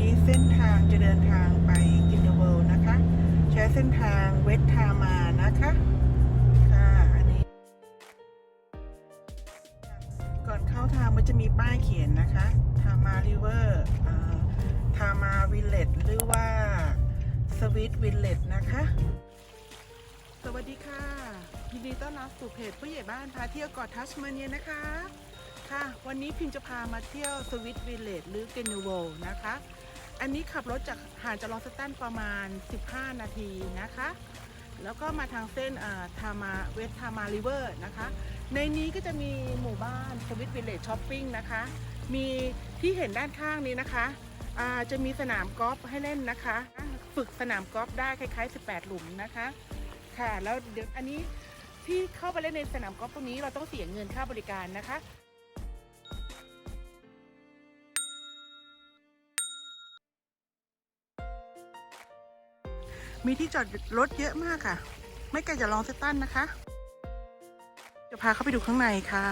นี้เส้นทางจะเดินทางไปกินเดเวิลด์นะคะ ใช้เส้นทางเวสทามานะคะ ค่ะ อันนี้ ก่อนเข้าทางมันจะมีป้ายเขียนนะคะทามาริเวอร์ทามาวิลเลจหรือว่าสวิตวิลเลจนะคะ สวัสดีค่ะยินดีต้อนรับสู่เพจผู้ใหญ่บ้านพาเที่ยวเกาะทัสมาเนียนะคะ ค่ะ วันนี้พิมจะพามาเที่ยวสวิตวิลเลจหรือเกนูโวนะคะ อันนี้ขับรถจากหางจากลองสตันประมาณ 15 นาทีนะคะ แล้วก็มาทางเส้นทามาเวสทามาริเวอร์นะคะ ในนี้ก็จะมีหมู่บ้านสวิตวิลเลจช้อปปิ้งนะคะ มีที่เห็นด้านข้างนี้นะคะจะมีสนามกอล์ฟให้เล่นนะคะ ฝึกสนามกอล์ฟได้คล้าย ๆ 18 หลุมนะคะ ค่ะ แล้วเดี๋ยวอันนี้ที่เข้าไปเล่นในสนามกอล์ฟตรงนี้เราต้องเสียเงินค่าบริการนะคะ มีที่จอดรถเยอะมากค่ะ ไม่ไกลจากลองเซตันนะคะ จะพาเข้าไปดูข้างในค่ะ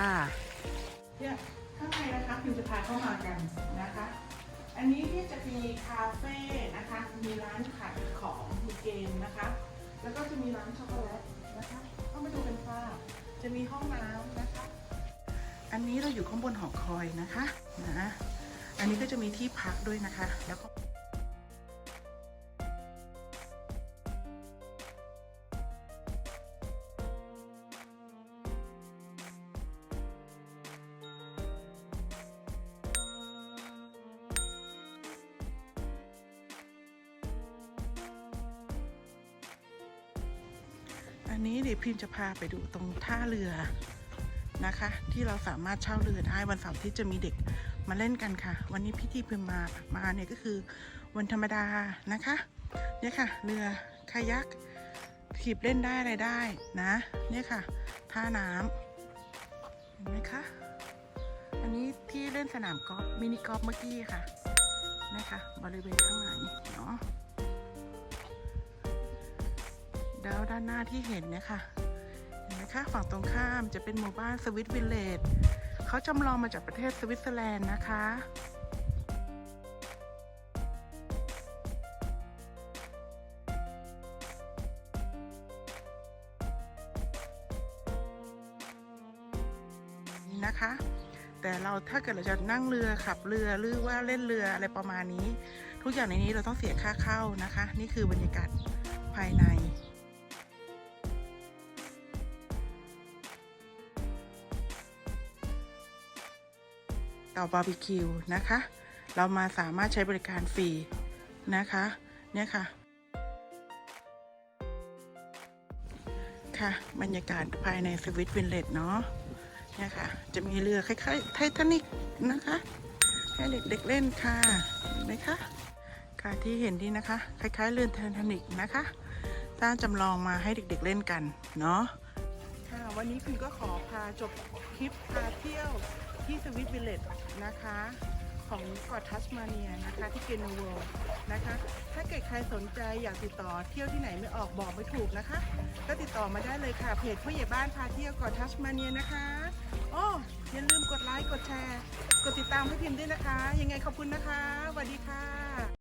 เนี่ยข้างในนะคะพิมจะพาเข้ามากันนะคะ อันนี้ที่จะมีคาเฟ่นะคะ มีร้านขายของมีเกมนะคะ แล้วก็จะมีร้านช็อกโกแลตนะคะเข้ามาดูกันค่ะจะมีห้องน้ำนะคะ อันนี้เราอยู่ข้างบนหอคอยนะคะนะ อันนี้ก็จะมีที่พักด้วยนะคะ แล้วก็ นนี้เดี๋ยวพิมจะพาไปดูตรงท่าเรือนะคะ ที่เราสามารถเช่าเรือได้วันเสาร์ที่จะมีเด็กมาเล่นกันค่ะ วันนี้พี่ที่พิมมามาเนี่ยก็คือวันธรรมดานะคะเนี่ยค่ะเรือคายักถีบเล่นได้อะไรได้นะเนี่ยค่ะ ท่าน้ำเห็นไหมคะอันนี้ที่เล่นสนามกอล์ฟมินิกอล์ฟเมื่อกี้ค่ะนะคะบริเวณข้างในเนาะ แล้วด้านหน้าที่เห็นเนี่ยค่ะเห็นไหมคะฝั่งตรงข้ามจะเป็นหมู่บ้านสวิตวิลเลจเขาจำลองมาจากประเทศสวิตเซอร์แลนด์นะคะนี่นะคะ แต่เราถ้าเกิดเราจะนั่งเรือขับเรือหรือว่าเล่นเรืออะไรประมาณนี้ ทุกอย่างในนี้เราต้องเสียค่าเข้านะคะ นี่คือบรรยากาศภายใน เตาบาร์บีคิวนะคะ เรามาสามารถใช้บริการฟรีนะคะ เนี่ยค่ะ ค่ะ บรรยากาศภายในสวิตวินเลตเนาะ เนี่ยค่ะ จะมีเรือคล้ายๆไททานิกนะคะ ให้เด็กๆเล่นค่ะเห็นไหมคะค่ะที่เห็นนี่นะคะ คล้ายๆเรือไททานิกนะคะสร้างจำลองมาให้เด็กๆเล่นกันเนาะ ค่ะ วันนี้พิมก็ขอพาจบคลิปพาเที่ยว ที่สวิตวิลเลตนะคะ ของเกาะทัสมาเนียนะคะ ที่เกนเวลนะคะ ถ้าเกิดใครสนใจอยากติดต่อเที่ยวที่ไหนไม่ออกบอกไม่ถูกนะคะ ก็ติดต่อมาได้เลยค่ะ เพจผู้ใหญ่บ้านพาเที่ยวเกาะทัสมาเนียนะคะโอ้อย่าลืมกดไลค์กดแชร์ กดติดตามให้พิมพ์ด้วยนะคะ ยังไงขอบคุณนะคะสวัสดีค่ะ